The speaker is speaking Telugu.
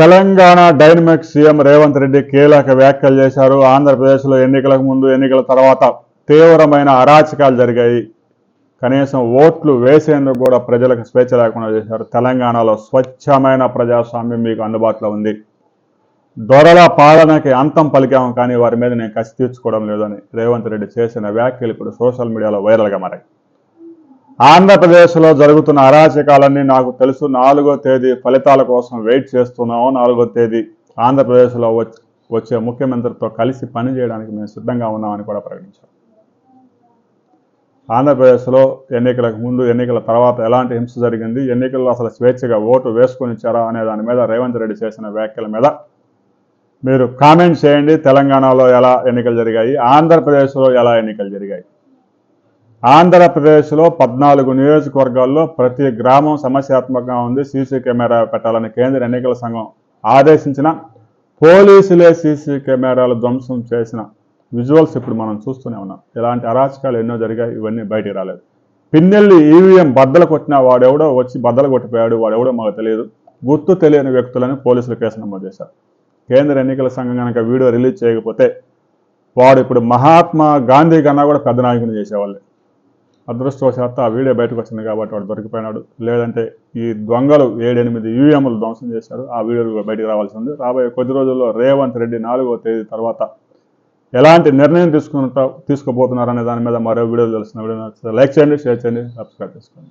తెలంగాణ డైనమిక్ సీఎం రేవంత్ రెడ్డి కీలక వ్యాఖ్యలు చేశారు. ఆంధ్రప్రదేశ్లో ఎన్నికలకు ముందు ఎన్నికల తర్వాత తీవ్రమైన అరాచకాలు జరిగాయి. కనీసం ఓట్లు వేసేందుకు కూడా ప్రజలకు స్వేచ్ఛ లేకుండా చేశారు. తెలంగాణలో స్వచ్ఛమైన ప్రజాస్వామ్యం మీకు అందుబాటులో ఉంది. దొరల పాలనకి అంతం పలికాము కానీ వారి మీద నేను కసి తీర్చుకోవడం లేదని రేవంత్ రెడ్డి చేసిన వ్యాఖ్యలు ఇప్పుడు సోషల్ మీడియాలో వైరల్గా మారాయి. ఆంధ్రప్రదేశ్లో జరుగుతున్న అరాచకాలన్నీ నాకు తెలుసు. నాలుగో తేదీ ఫలితాల కోసం వెయిట్ చేస్తున్నాము నాలుగో తేదీ ఆంధ్రప్రదేశ్లో వచ్చే ముఖ్యమంత్రితో కలిసి పనిచేయడానికి మేము సిద్ధంగా ఉన్నామని కూడా ప్రకటించారు. ఆంధ్రప్రదేశ్లో ఎన్నికలకు ముందు ఎన్నికల తర్వాత ఎలాంటి హింస జరిగింది? ఎన్నికల్లో అసలు స్వేచ్ఛగా ఓటు వేసుకొని ఇచ్చారా అనే దాని మీద రేవంత్ రెడ్డి చేసిన వ్యాఖ్యల మీద మీరు కామెంట్ చేయండి. తెలంగాణలో ఎలా ఎన్నికలు జరిగాయి? ఆంధ్రప్రదేశ్లో ఎలా ఎన్నికలు జరిగాయి? ఆంధ్రప్రదేశ్లో పద్నాలుగు నియోజకవర్గాల్లో ప్రతి గ్రామం సమస్యాత్మకంగా ఉంది. సీసీ కెమెరా పెట్టాలని కేంద్ర ఎన్నికల సంఘం ఆదేశించిన పోలీసులే సీసీ కెమెరాలు ధ్వంసం చేసిన విజువల్స్ ఇప్పుడు మనం చూస్తూనే ఉన్నాం. ఇలాంటి అరాచకాలు ఎన్నో జరిగాయి ఇవన్నీ బయటికి రాలేదు. పిన్నెల్లి ఈవీఎం బద్దలు కొట్టిన వాడెవడో వచ్చి బద్దలు కొట్టిపోయాడు వాడెవడో మాకు తెలియదు. గుర్తు తెలియని వ్యక్తులని పోలీసులు కేసు నమోదు చేశారు. కేంద్ర ఎన్నికల సంఘం కనుక వీడియో రిలీజ్ చేయకపోతే వాడు ఇప్పుడు మహాత్మా గాంధీ కన్నా కూడా పెద్ద నాయకుని చేసేవాళ్ళు. అదృష్టవశాత్తు ఆ వీడియో బయటకు వచ్చింది కాబట్టి వాడు దొరికిపోయినాడు. లేదంటే ఈ దొంగలు ఏడెనిమిది యూఎంలు ధ్వంసం చేశారు ఆ వీడియోలు బయటకు రావాల్సి ఉంది. రాబోయే కొద్ది రోజుల్లో రేవంత్ రెడ్డి నాలుగో తేదీ తర్వాత ఎలాంటి నిర్ణయం తీసుకుంటా తీసుకోబోతున్నారనే దాని మీద మరో వీడియోలు తెలిసిన వీడియో లైక్ చేయండి షేర్ చేయండి సబ్స్క్రైబ్ చేసుకోండి.